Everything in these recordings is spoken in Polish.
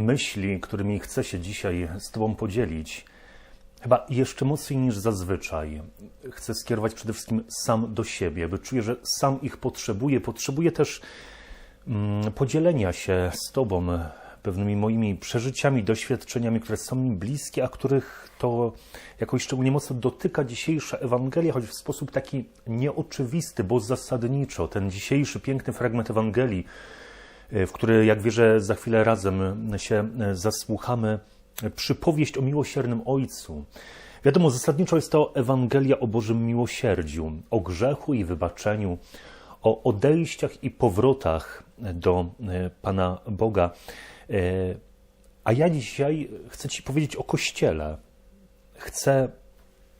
myśli, którymi chcę się dzisiaj z Tobą podzielić, chyba jeszcze mocniej niż zazwyczaj, chcę skierować przede wszystkim sam do siebie, bo czuję, że sam ich potrzebuję. Potrzebuję też mm, podzielenia się z Tobą pewnymi moimi przeżyciami, doświadczeniami, które są mi bliskie, a których to jakoś szczególnie mocno dotyka dzisiejsza Ewangelia, choć w sposób taki nieoczywisty, bo zasadniczo. Ten dzisiejszy piękny fragment Ewangelii, w który, jak wierzę, za chwilę razem się zasłuchamy, przypowieść o miłosiernym Ojcu. Wiadomo, zasadniczo jest to Ewangelia o Bożym miłosierdziu, o grzechu i wybaczeniu, o odejściach i powrotach do Pana Boga. A ja dzisiaj chcę Ci powiedzieć o Kościele. Chcę,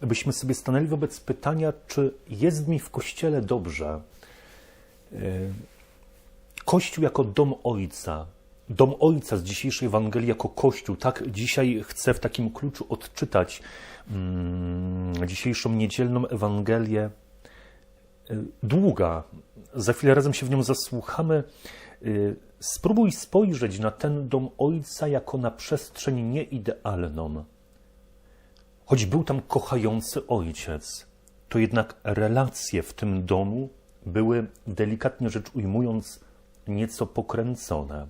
byśmy sobie stanęli wobec pytania, czy jest mi w Kościele dobrze. Kościół jako dom Ojca, dom Ojca z dzisiejszej Ewangelii jako Kościół. Tak dzisiaj chcę w takim kluczu odczytać mm, dzisiejszą niedzielną Ewangelię. Długa, za chwilę razem się w nią zasłuchamy. Spróbuj spojrzeć na ten dom Ojca jako na przestrzeń nieidealną. Choć był tam kochający Ojciec, to jednak relacje w tym domu były, delikatnie rzecz ujmując, nieco pokręcone.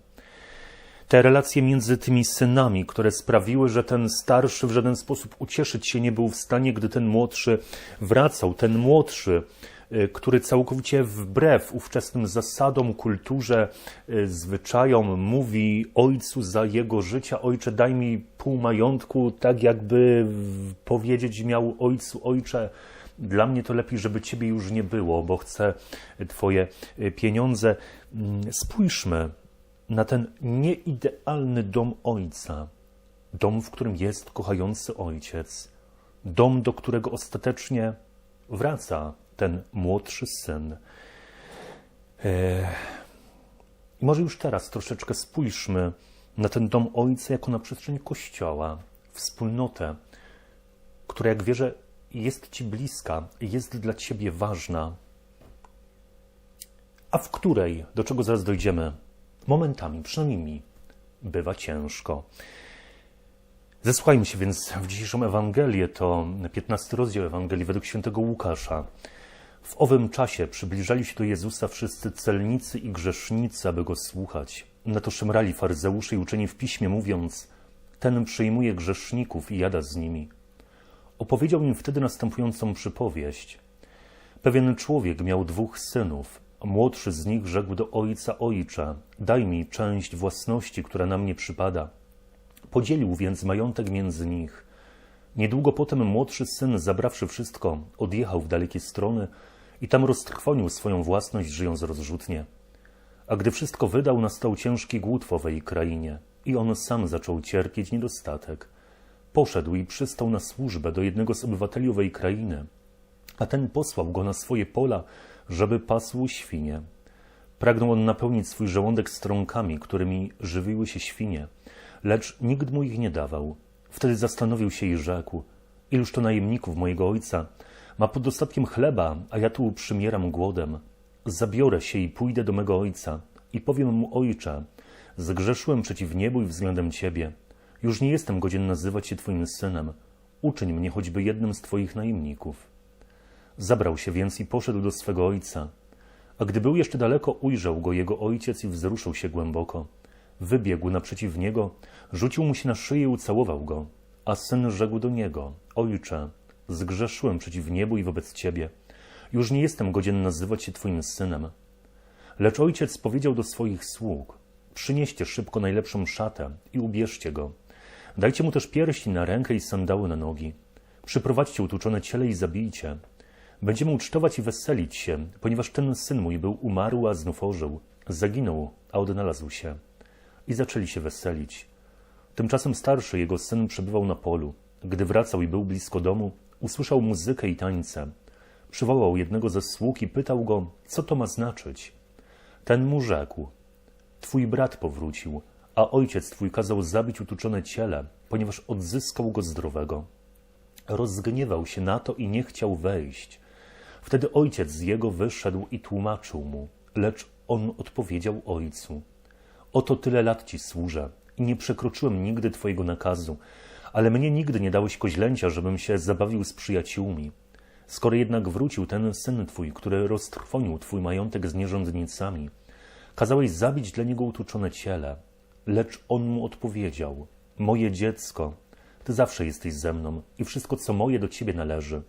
Te relacje między tymi synami, które sprawiły, że ten starszy w żaden sposób ucieszyć się nie był w stanie, gdy ten młodszy wracał. Ten młodszy, który całkowicie wbrew ówczesnym zasadom, kulturze, zwyczajom mówi ojcu za jego życia: Ojcze, daj mi pół majątku, tak jakby powiedzieć miał ojcu: Ojcze, dla mnie to lepiej, żeby ciebie już nie było, bo chcę twoje pieniądze. Spójrzmy na ten nieidealny dom ojca. Dom, w którym jest kochający ojciec. Dom, do którego ostatecznie wraca ten młodszy syn. I może już teraz troszeczkę spójrzmy na ten dom ojca jako na przestrzeń kościoła, wspólnotę, która, jak wierzę, jest Ci bliska, jest dla Ciebie ważna, a w której, do czego zaraz dojdziemy, momentami, przynajmniej mi, bywa ciężko. Zesłuchajmy się więc w dzisiejszą Ewangelię, to 15 rozdział Ewangelii według świętego Łukasza. W owym czasie przybliżali się do Jezusa wszyscy celnicy i grzesznicy, aby go słuchać. Na to szemrali faryzeusze i uczeni w piśmie, mówiąc: Ten przyjmuje grzeszników i jada z nimi. Opowiedział im wtedy następującą przypowieść. Pewien człowiek miał dwóch synów. Młodszy z nich rzekł do ojca: Ojcze, daj mi część własności, która na mnie przypada. Podzielił więc majątek między nich. Niedługo potem młodszy syn, zabrawszy wszystko, odjechał w dalekie strony i tam roztrwonił swoją własność, żyjąc rozrzutnie. A gdy wszystko wydał, nastał ciężki głód w owej krainie i on sam zaczął cierpieć niedostatek. Poszedł i przystał na służbę do jednego z obywateli owej krainy, a ten posłał go na swoje pola, żeby pasł świnie. Pragnął on napełnić swój żołądek strąkami, którymi żywiły się świnie, lecz nikt mu ich nie dawał. Wtedy zastanowił się i rzekł: Iluż to najemników mojego ojca ma pod dostatkiem chleba, a ja tu przymieram głodem. Zabiorę się i pójdę do mego ojca i powiem mu: Ojcze, zgrzeszyłem przeciw niebu i względem ciebie. Już nie jestem godzien nazywać się twoim synem. Uczyń mnie choćby jednym z twoich najemników. Zabrał się więc i poszedł do swego ojca. A gdy był jeszcze daleko, ujrzał go jego ojciec i wzruszył się głęboko. Wybiegł naprzeciw niego, rzucił mu się na szyję i ucałował go. A syn rzekł do niego: Ojcze, zgrzeszyłem przeciw niebu i wobec ciebie. Już nie jestem godzien nazywać się twoim synem. Lecz ojciec powiedział do swoich sług: Przynieście szybko najlepszą szatę i ubierzcie go. Dajcie mu też pierści na rękę i sandały na nogi. Przyprowadźcie utuczone ciele i zabijcie. Będziemy ucztować i weselić się, ponieważ ten syn mój był umarł, a znów ożył. Zaginął, a odnalazł się. I zaczęli się weselić. Tymczasem starszy jego syn przebywał na polu. Gdy wracał i był blisko domu, usłyszał muzykę i tańce. Przywołał jednego ze sług i pytał go, co to ma znaczyć. Ten mu rzekł: Twój brat powrócił, a ojciec twój kazał zabić utuczone ciele, ponieważ odzyskał go zdrowego. Rozgniewał się na to i nie chciał wejść. Wtedy ojciec z jego wyszedł i tłumaczył mu, lecz on odpowiedział ojcu: Oto tyle lat ci służę, i nie przekroczyłem nigdy Twojego nakazu, ale mnie nigdy nie dałeś koźlęcia, żebym się zabawił z przyjaciółmi. Skoro jednak wrócił ten syn Twój, który roztrwonił Twój majątek z nierządnicami, kazałeś zabić dla niego utuczone ciele, lecz on mu odpowiedział: Moje dziecko, Ty zawsze jesteś ze mną i wszystko, co moje, do Ciebie należy.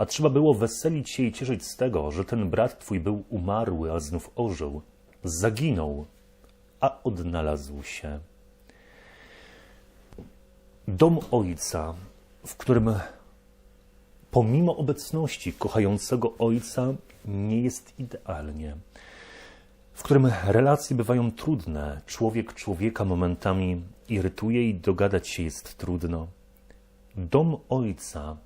A trzeba było weselić się i cieszyć z tego, że ten brat Twój był umarły, a znów ożył. Zaginął, a odnalazł się. Dom ojca, w którym pomimo obecności kochającego ojca nie jest idealnie, w którym relacje bywają trudne, człowiek człowieka momentami irytuje i dogadać się jest trudno. Dom ojca,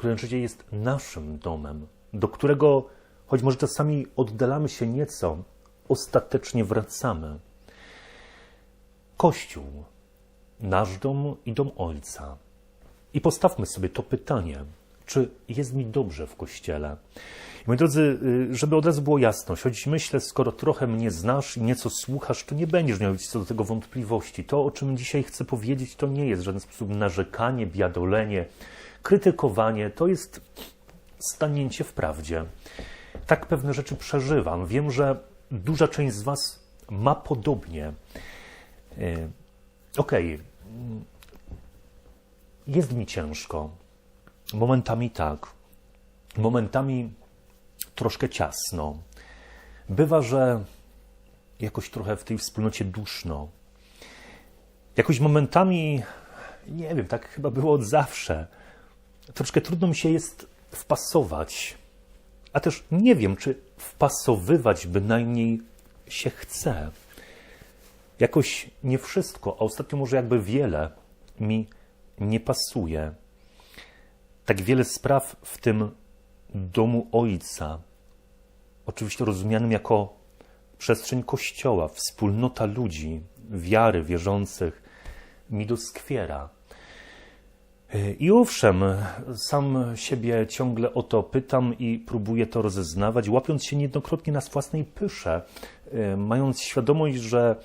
który życie jest naszym domem, do którego, choć może czasami oddalamy się nieco, ostatecznie wracamy. Kościół, nasz dom i dom Ojca. I postawmy sobie to pytanie, czy jest mi dobrze w Kościele? I moi drodzy, y, żeby od razu było jasność, choć myślę, skoro trochę mnie znasz i nieco słuchasz, to nie będziesz miał co do tego wątpliwości. To, o czym dzisiaj chcę powiedzieć, to nie jest w żaden sposób narzekanie, biadolenie, krytykowanie, to jest stanięcie w prawdzie. Tak pewne rzeczy przeżywam. Wiem, że duża część z Was ma podobnie. Y, Okej, okay. jest mi ciężko. Momentami tak, momentami troszkę ciasno. Bywa, że jakoś trochę w tej wspólnocie duszno. Jakoś momentami, nie wiem, tak chyba było od zawsze. Troszkę trudno mi się jest wpasować. A też nie wiem, czy wpasowywać bynajmniej się chce. Jakoś nie wszystko, a ostatnio może jakby wiele mi nie pasuje. Tak wiele spraw w tym domu Ojca, oczywiście rozumianym jako przestrzeń Kościoła, wspólnota ludzi, wiary wierzących, mi doskwiera. I owszem, sam siebie ciągle o to pytam i próbuję to rozeznawać, łapiąc się niejednokrotnie na własnej pysze, mając świadomość, że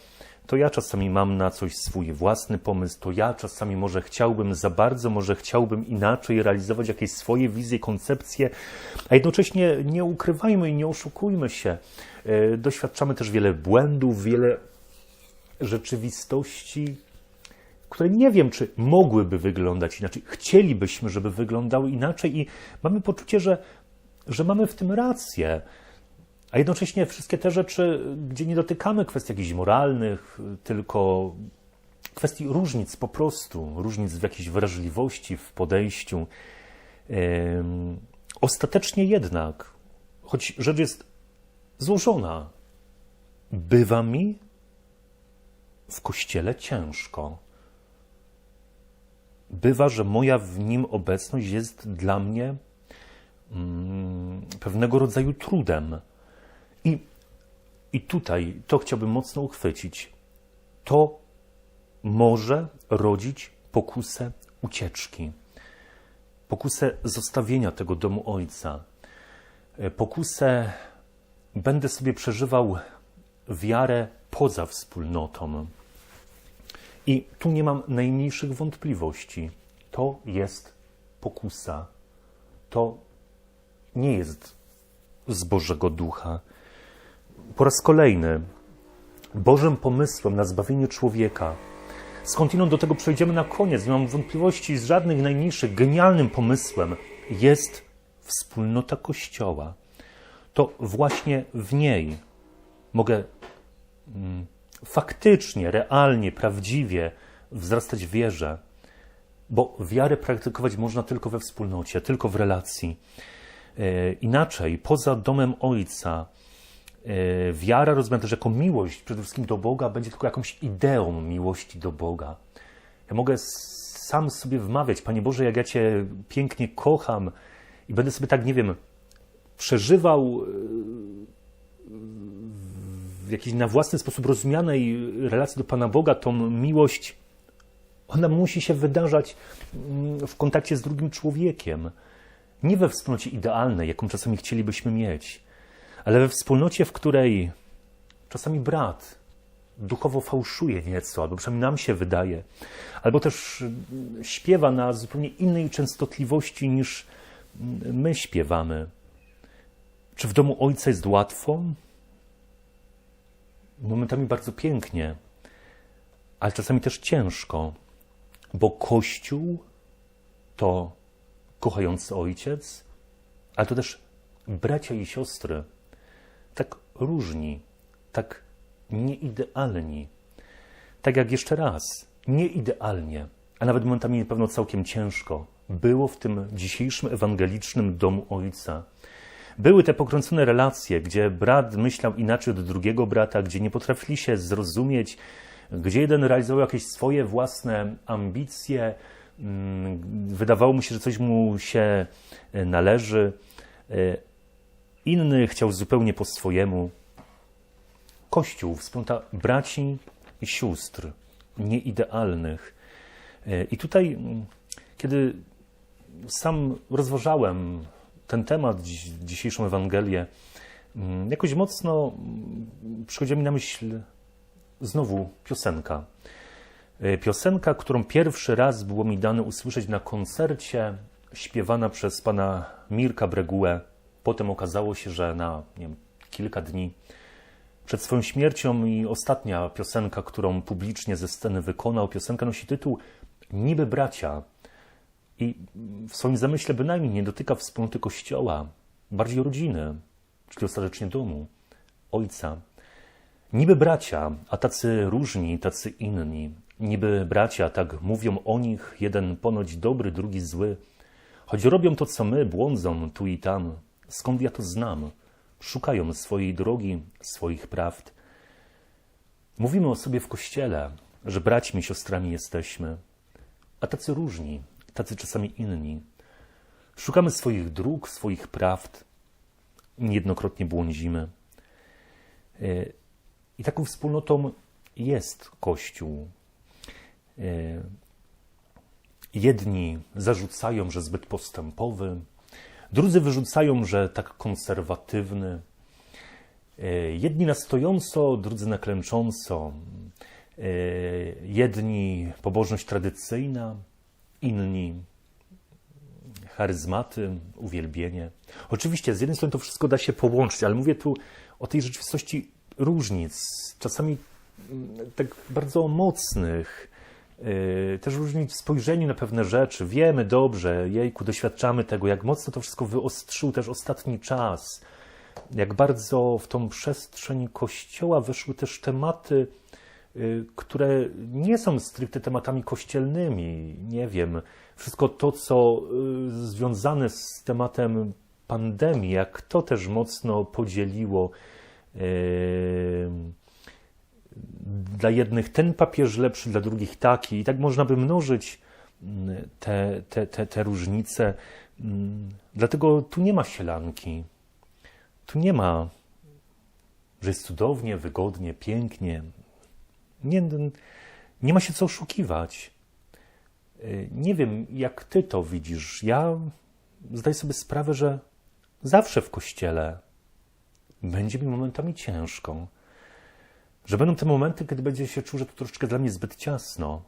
to ja czasami mam na coś swój własny pomysł, to ja czasami może chciałbym za bardzo, może chciałbym inaczej realizować jakieś swoje wizje, koncepcje, a jednocześnie nie ukrywajmy i nie oszukujmy się. Doświadczamy też wiele błędów, wiele rzeczywistości, które nie wiem, czy mogłyby wyglądać inaczej. Chcielibyśmy, żeby wyglądały inaczej i mamy poczucie, że, że mamy w tym rację. A jednocześnie wszystkie te rzeczy, gdzie nie dotykamy kwestii jakichś moralnych, tylko kwestii różnic po prostu, różnic w jakiejś wrażliwości, w podejściu. Ostatecznie jednak, choć rzecz jest złożona, bywa mi w kościele ciężko. Bywa, że moja w nim obecność jest dla mnie mm, pewnego rodzaju trudem. I, I tutaj to chciałbym mocno uchwycić. To może rodzić pokusę ucieczki, pokusę zostawienia tego domu ojca, pokusę będę sobie przeżywał wiarę poza wspólnotą. I tu nie mam najmniejszych wątpliwości. To jest pokusa. To nie jest z Bożego Ducha. Po raz kolejny, Bożym pomysłem na zbawienie człowieka, skądinąd do tego przejdziemy na koniec, nie mam wątpliwości z żadnych najmniejszych, genialnym pomysłem jest wspólnota Kościoła. To właśnie w niej mogę mm, faktycznie, realnie, prawdziwie wzrastać wierze, bo wiarę praktykować można tylko we wspólnocie, tylko w relacji. Inaczej, poza domem Ojca, wiara rozumiana też jako miłość przede wszystkim do Boga będzie tylko jakąś ideą miłości do Boga. Ja mogę sam sobie wmawiać, Panie Boże, jak ja Cię pięknie kocham i będę sobie tak, nie wiem, przeżywał w jakiś na własny sposób rozumianej relacji do Pana Boga, tą miłość, ona musi się wydarzać w kontakcie z drugim człowiekiem. Nie we wspólnocie idealnej, jaką czasami chcielibyśmy mieć, ale we wspólnocie, w której czasami brat duchowo fałszuje nieco, albo przynajmniej nam się wydaje, albo też śpiewa na zupełnie innej częstotliwości niż my śpiewamy. Czy w domu Ojca jest łatwo? Momentami bardzo pięknie, ale czasami też ciężko, bo Kościół to kochający Ojciec, ale to też bracia i siostry, tak różni, tak nieidealni. Tak jak jeszcze raz, nieidealnie, a nawet momentami na pewno całkiem ciężko, było w tym dzisiejszym ewangelicznym domu Ojca. Były te pokręcone relacje, gdzie brat myślał inaczej od drugiego brata, gdzie nie potrafili się zrozumieć, gdzie jeden realizował jakieś swoje własne ambicje, mm, wydawało mu się, że coś mu się e, należy, e, inny chciał zupełnie po swojemu. Kościół, wspólnota braci i sióstr, nieidealnych. E, I tutaj, mm, kiedy sam rozważałem ten temat, dzisiejszą Ewangelię, mm, jakoś mocno mm, przychodziła mi na myśl znowu piosenka. E, piosenka, którą pierwszy raz było mi dane usłyszeć na koncercie, śpiewana przez pana Mirka Breguę. Potem okazało się, że na wiem, kilka dni przed swoją śmiercią i ostatnia piosenka, którą publicznie ze sceny wykonał, piosenka nosi tytuł Niby bracia. I w swoim zamyśle bynajmniej nie dotyka wspólnoty kościoła, bardziej rodziny, czyli ostatecznie domu, ojca. Niby bracia, a tacy różni, tacy inni. Niby bracia, tak mówią o nich, jeden ponoć dobry, drugi zły. Choć robią to, co my, błądzą tu i tam. Skąd ja to znam? Szukają swojej drogi, swoich prawd. Mówimy o sobie w kościele, że braćmi, siostrami jesteśmy, a tacy różni, tacy czasami inni. Szukamy swoich dróg, swoich prawd, niejednokrotnie błądzimy. E, I taką wspólnotą jest Kościół. E, jedni zarzucają, że zbyt postępowy, drudzy wyrzucają, że tak konserwatywny. E, jedni na stojąco, drudzy na klęcząco. Jedni pobożność tradycyjna, inni charyzmaty, uwielbienie. Oczywiście z jednej strony to wszystko da się połączyć, ale mówię tu o tej rzeczywistości różnic, czasami mm, tak bardzo mocnych, yy, też różnic w spojrzeniu na pewne rzeczy. Wiemy dobrze, jejku, doświadczamy tego, jak mocno to wszystko wyostrzył też ostatni czas, jak bardzo w tą przestrzeń Kościoła weszły też tematy, Y, które nie są stricte tematami kościelnymi. Nie wiem, wszystko to, co y, związane z tematem pandemii, jak to też mocno podzieliło y, dla jednych ten papież lepszy, dla drugich taki. I tak można by mnożyć mm, te, te, te, te różnice. Mm, dlatego tu nie ma sielanki. Tu nie ma, że jest cudownie, wygodnie, pięknie, nie, nie ma się co oszukiwać. Y, nie wiem, jak ty to widzisz. Ja zdaję sobie sprawę, że zawsze w kościele będzie mi momentami ciężko. Że będą te momenty, kiedy będzie się czuł, że to troszeczkę dla mnie zbyt ciasno.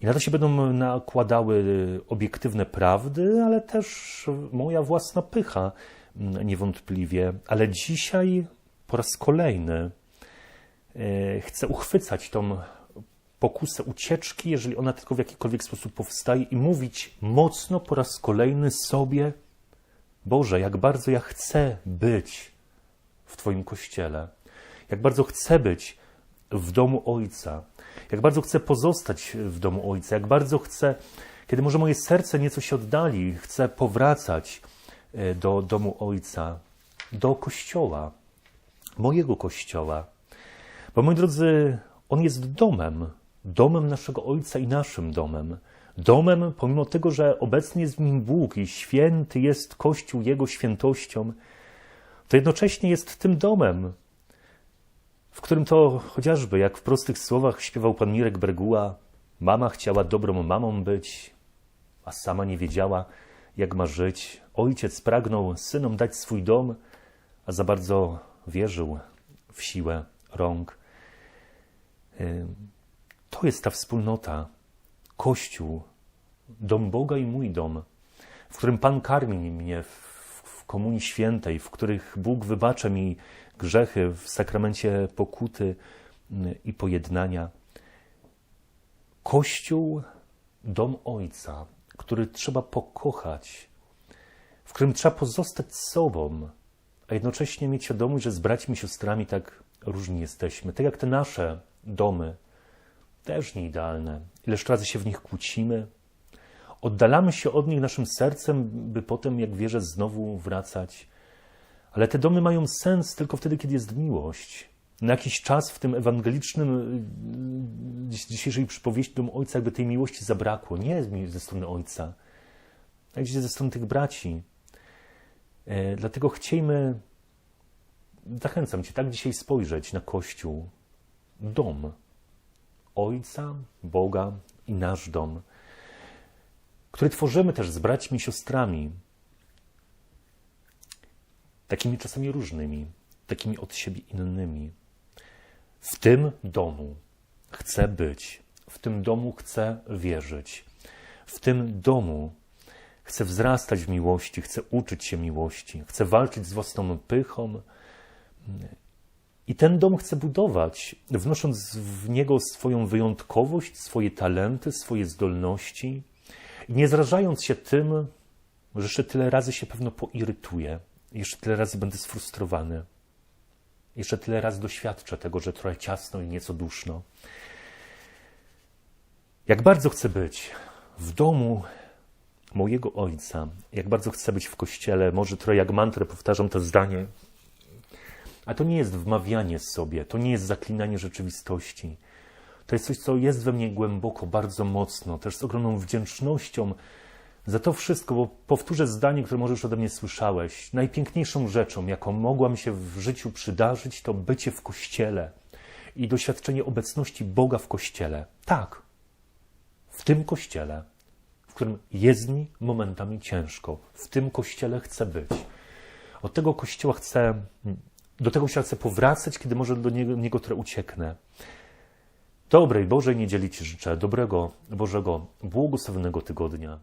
I na to się będą nakładały obiektywne prawdy, ale też moja własna pycha, mm, niewątpliwie. Ale dzisiaj po raz kolejny chce uchwycać tą pokusę ucieczki, jeżeli ona tylko w jakikolwiek sposób powstaje, i mówić mocno po raz kolejny sobie: Boże, jak bardzo ja chcę być w Twoim kościele, jak bardzo chcę być w domu Ojca, jak bardzo chcę pozostać w domu Ojca, jak bardzo chcę, kiedy może moje serce nieco się oddali, chcę powracać e, do domu Ojca, do kościoła, mojego kościoła bo moi drodzy, on jest domem, domem naszego Ojca i naszym domem. Domem, pomimo tego, że obecnie jest w nim Bóg i święty jest Kościół Jego świętością, to jednocześnie jest tym domem, w którym to chociażby, jak w prostych słowach śpiewał pan Mirek Breguła, mama chciała dobrą mamą być, a sama nie wiedziała, jak ma żyć. Ojciec pragnął synom dać swój dom, a za bardzo wierzył w siłę rąk. To jest ta wspólnota, Kościół, dom Boga i mój dom, w którym Pan karmi mnie w, Komunii Świętej, w których Bóg wybacza mi grzechy w sakramencie pokuty i pojednania. Kościół, dom Ojca, który trzeba pokochać, w którym trzeba pozostać sobą, a jednocześnie mieć świadomość, że z braćmi i siostrami tak różni jesteśmy. Tak jak te nasze domy, też nieidealne. Ileż razy się w nich kłócimy, oddalamy się od nich naszym sercem, by potem, jak wierzę, znowu wracać. Ale te domy mają sens tylko wtedy, kiedy jest miłość. Na jakiś czas w tym ewangelicznym, y, dzisiejszej przypowieści dom Ojca, jakby tej miłości zabrakło. Nie ze strony Ojca, ale gdzieś ze strony tych braci. E, Dlatego chciejmy, zachęcam Cię tak dzisiaj spojrzeć na Kościół, dom Ojca, Boga i nasz dom, który tworzymy też z braćmi i siostrami, takimi czasami różnymi, takimi od siebie innymi. W tym domu chcę być, w tym domu chcę wierzyć, w tym domu chcę wzrastać w miłości, chcę uczyć się miłości, chcę walczyć z własną pychą. I ten dom chcę budować, wnosząc w niego swoją wyjątkowość, swoje talenty, swoje zdolności, nie zrażając się tym, że jeszcze tyle razy się pewno poirytuję, jeszcze tyle razy będę sfrustrowany, jeszcze tyle razy doświadczę tego, że trochę ciasno i nieco duszno. Jak bardzo chcę być w domu mojego ojca, jak bardzo chcę być w kościele, może trochę jak mantrę powtarzam to zdanie, a to nie jest wmawianie sobie, to nie jest zaklinanie rzeczywistości. To jest coś, co jest we mnie głęboko, bardzo mocno, też z ogromną wdzięcznością za to wszystko, bo powtórzę zdanie, które może już ode mnie słyszałeś. Najpiękniejszą rzeczą, jaką mogła mi się w życiu przydarzyć, to bycie w kościele i doświadczenie obecności Boga w kościele. Tak, w tym kościele, w którym jest mi momentami ciężko, w tym kościele chcę być. Od tego kościoła chcę, do tego kościoła chcę powracać, kiedy może do niego, niego trochę ucieknę. Dobrej Bożej niedzieli Ci życzę, dobrego Bożego, błogosławionego tygodnia.